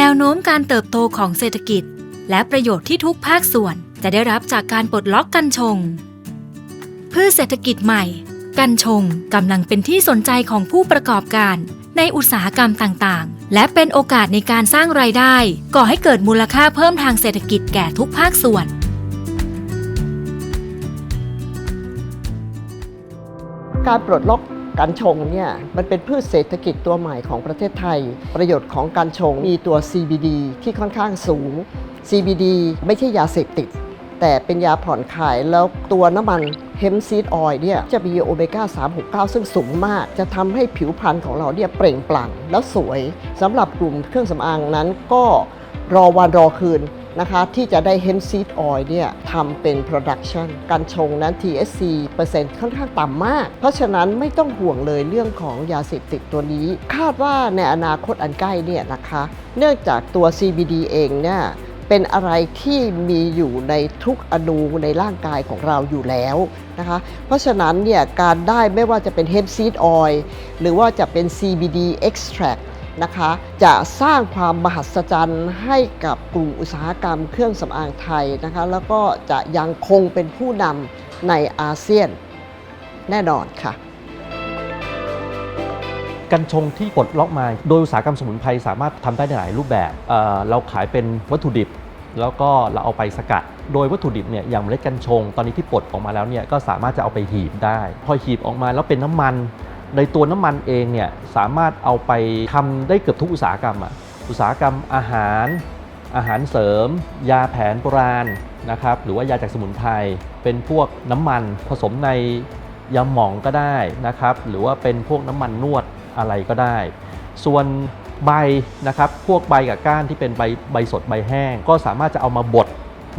แนวโน้มการเติบโตของเศรษฐกิจ และประโยชน์ที่ทุกภาคส่วนจะได้รับจากการปลดล็อกกัญชง พืชเศรษฐกิจใหม่ กัญชงกำลังเป็นที่สนใจของผู้ประกอบการในอุตสาหกรรมต่างๆ และเป็นโอกาสในการสร้างรายได้ ก่อให้เกิดมูลค่าเพิ่มทางเศรษฐกิจแก่ทุกภาคส่วน การปลดล็อก กัญชงเนี่ยมันเป็นพืชเศรษฐกิจตัวใหม่ของประเทศไทย ประโยชน์ของกัญชงมีตัว CBD ที่ค่อนข้างสูง CBD ไม่ใช่ยาเสพติด แต่เป็นยาผ่อนคลายแล้วตัวน้ำมันเฮมซีดออยเนี่ยจะมีโอเมก้า 369 ซึ่งสูงมาก จะทำให้ผิวพรรณของเราเนี่ยเปล่งปลั่งแล้วสวยสำหรับกลุ่มเครื่องสำอางนั้นก็รอวันรอคืนนะคะที่จะได้ hemp seed oil เนี่ยทำเป็น production การชงนั้น THC เปอร์เซ็นต์ค่อนข้างต่ำมาก เพราะฉะนั้นไม่ต้องห่วงเลยเรื่องของยาเสพติดตัวนี้ คาดว่าในอนาคตอันใกล้เนี่ยนะคะ เนื่องจากตัว CBD เองเนี่ยเป็นอะไรที่มีอยู่ในทุกอนูในร่างกายของเราอยู่แล้วนะคะ เพราะฉะนั้นเนี่ยการได้ไม่ว่าจะเป็น hemp seed oil หรือว่าจะเป็น CBD extract นะคะ จะสร้างความมหัศจรรย์ให้กับกลุ่มอุตสาหกรรมเครื่องสำอางไทยนะคะ แล้วก็จะยังคงเป็นผู้นำในอาเซียนแน่นอนค่ะ กัญชงที่ปลดล็อกมา โดยอุตสาหกรรมสมุนไพรสามารถทำได้ในหลายรูปแบบเเราขายเป็นวัตถุดิบ แล้วก็เราเอาไปสกัด โดยวัตถุดิบเนี่ยอย่างเมล็ดกัญชง ตอนนี้ที่ปลดออกมาแล้วเนี่ยก็สามารถจะเอาไปหีบได้ พอหีบออกมาแล้วเป็นน้ำมัน ในตัวน้ำมันเองเนี่ยสามารถเอาไปทำได้เกือบทุกอุตสาหกรรมอะอุตสาหกรรมอาหาร อาหารเสริม ยาแผนโบราณนะครับหรือว่ายาจากสมุนไพรเป็นพวกน้ำมันผสมในยาหม่องก็ได้นะครับหรือว่าเป็นพวกน้ำมันนวดอะไรก็ได้ ส่วนใบนะครับพวกใบกับก้านที่เป็นใบใบสดใบแห้ง ก็สามารถจะเอามาบด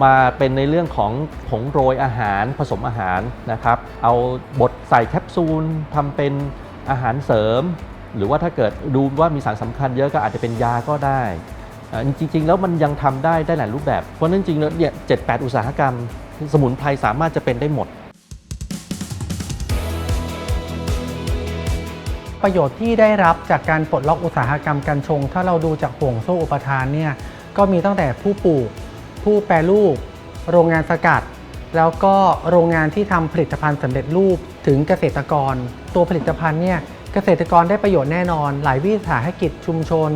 มาเป็นในเรื่องของผงโรยอาหารผสมอาหารนะครับ เอาบดใส่แคปซูลทำเป็นอาหารเสริม หรือว่าถ้าเกิดดูว่ามีสารสำคัญเยอะก็อาจจะเป็นยาก็ได้อ่าจริง ๆ แล้วมันยังทำได้ได้หลายรูปแบบ เพราะนั้นจริงแล้วเนี่ยเจ็ดแปดอุตสาหกรรม สมุนไพรสามารถจะเป็นได้หมด ประโยชน์ที่ได้รับจากการปลดล็อกอุตสาหกรรมกัญชง ถ้าเราดูจากห่วงโซ่อุปทานเนี่ยก็มีตั้งแต่ผู้ปลูก ผู้แปรรูป โรงงานสกัด แล้วก็โรงงานที่ทำผลิตภัณฑ์สำเร็จรูปถึงเกษตรกร ตัวผลิตภัณฑ์เนี่ยเกษตรกรได้ประโยชน์แน่นอน หลายวิสาหกิจชุมชน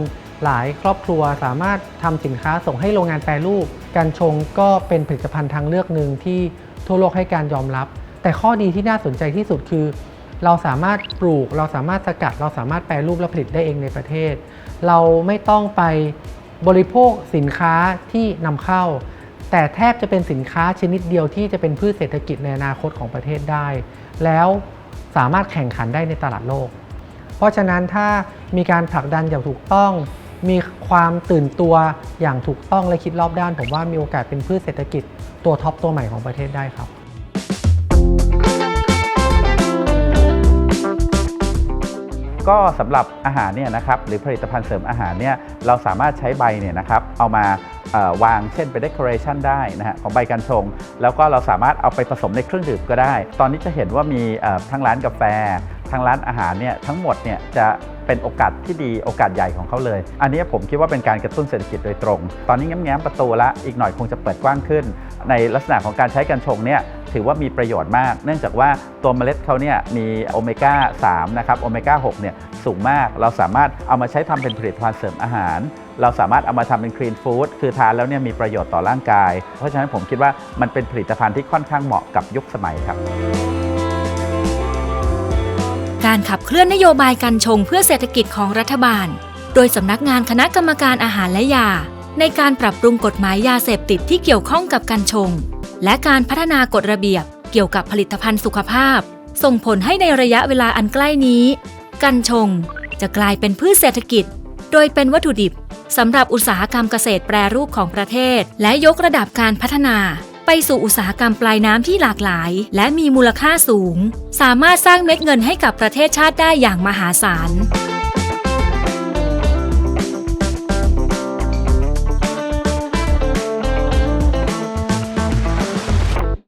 หลายครอบครัวสามารถทำสินค้าส่งให้โรงงานแปรรูปกัญชงก็เป็นผลิตภัณฑ์ทางเลือกหนึ่งที่ทั่วโลกให้การยอมรับ แต่ข้อดีที่น่าสนใจที่สุดคือ เราสามารถปลูก เราสามารถสกัด เราสามารถแปรรูปและผลิตได้เองในประเทศ เราไม่ต้องไป บริโภคสินค้าที่นำเข้า แต่แทบจะเป็นสินค้าชนิดเดียวที่จะเป็นพืชเศรษฐกิจในอนาคตของประเทศได้ แล้วสามารถแข่งขันได้ในตลาดโลก เพราะฉะนั้นถ้ามีการผลักดันอย่างถูกต้อง มีความตื่นตัวอย่างถูกต้องและคิดรอบด้าน ผมว่ามีโอกาสเป็นพืชเศรษฐกิจตัวท็อปตัวใหม่ของประเทศได้ครับ ก็สำหรับอาหารเนี่ยนะครับหรือผลิตภัณฑ์เสริมอาหารเนี่ยเราสามารถใช้ใบเนี่ยนะครับเอามาวางเช่นเป็น decoration ได้นะฮะของใบกัญชง แล้วก็เราสามารถเอาไปผสมในเครื่องดื่มก็ได้ ตอนนี้จะเห็นว่ามีทั้งร้านกาแฟทั้งร้านอาหารเนี่ยทั้งหมดเนี่ยจะเป็นโอกาสที่ดีโอกาสใหญ่ของเขาเลย อันนี้ผมคิดว่าเป็นการกระตุ้นเศรษฐกิจโดยตรง ตอนนี้แง้มๆประตูละอีกหน่อยคงจะเปิดกว้างขึ้น ในลักษณะของการใช้กัญชงเนี่ยถือว่ามีประโยชน์มาก เนื่องจากว่าตัวเมล็ดเขาเนี่ยมีโอเมก้า3นะครับโอเมก้า6เนี่ยสูงมาก เราสามารถเอามาใช้ทำเป็นผลิตภัณฑ์เสริมอาหาร เราสามารถเอามาทำเป็นคลีนฟู้ดคือทานแล้วเนี่ยมีประโยชน์ต่อร่างกาย เพราะฉะนั้นผมคิดว่ามันเป็นผลิตภัณฑ์ที่ค่อนข้างเหมาะกับยุคสมัยครับ การขับเคลื่อนนโยบายกัญชงเพื่อเศรษฐกิจของรัฐบาล โดยสำนักงานคณะกรรมการอาหารและยา ในการปรับปรุงกฎหมายยาเสพติดที่เกี่ยวข้องกับกัญชง และการพัฒนากฎระเบียบเกี่ยวกับผลิตภัณฑ์สุขภาพ ส่งผลให้ในระยะเวลาอันใกล้นี้ กัญชงจะกลายเป็นพืชเศรษฐกิจ โดยเป็นวัตถุดิบสำหรับอุตสาหกรรมเกษตรแปรรูปของประเทศ และยกระดับการพัฒนา ไปสู่อุตสาหกรรมปลายน้ำที่หลากหลาย และมีมูลค่าสูง สามารถสร้างเม็ดเงินให้กับประเทศชาติได้อย่างมหาศาล